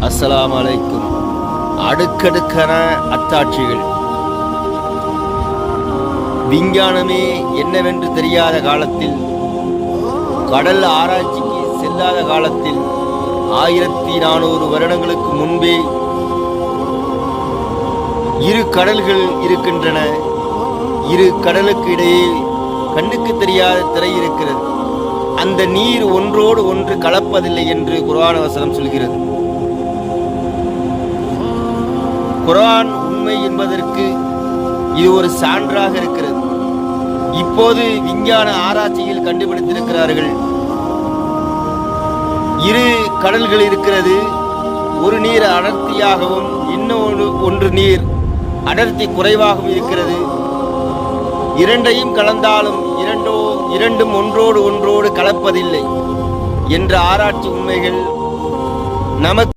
அஸ்லாம் அலைக்கும். அடுக்கடுக்கான அத்தாட்சிகள். விஞ்ஞானமே என்னவென்று தெரியாத காலத்தில் கடல் ஆராய்ச்சிக்கு செல்லாத காலத்தில் ஆயிரத்தி நானூறு வருடங்களுக்கு முன்பே இரு கடல்கள் இருக்கின்றன. இரு கடலுக்கு இடையே கண்ணுக்கு தெரியாத திரை இருக்கிறது. அந்த நீர் ஒன்றோடு ஒன்று கலப்பதில்லை என்று குரான வசனம் சொல்கிறது. குரான் உண்மை என்பதற்கு இது ஒரு சான்றாக இருக்கிறது. இப்போது விஞ்ஞான ஆராய்ச்சியில் கண்டுபிடித்திருக்கிறார்கள். இரு கடல்கள் இருக்கிறது. ஒரு நீர் அடர்த்தியாகவும் இன்னொன்று ஒன்று நீர் அடர்த்தி குறைவாகவும் இருக்கிறது. இரண்டையும் கலந்தாலும் இரண்டோ இரண்டும் ஒன்றோடு ஒன்றோடு கலப்பதில்லை என்ற ஆராய்ச்சி உண்மைகள் நமக்கு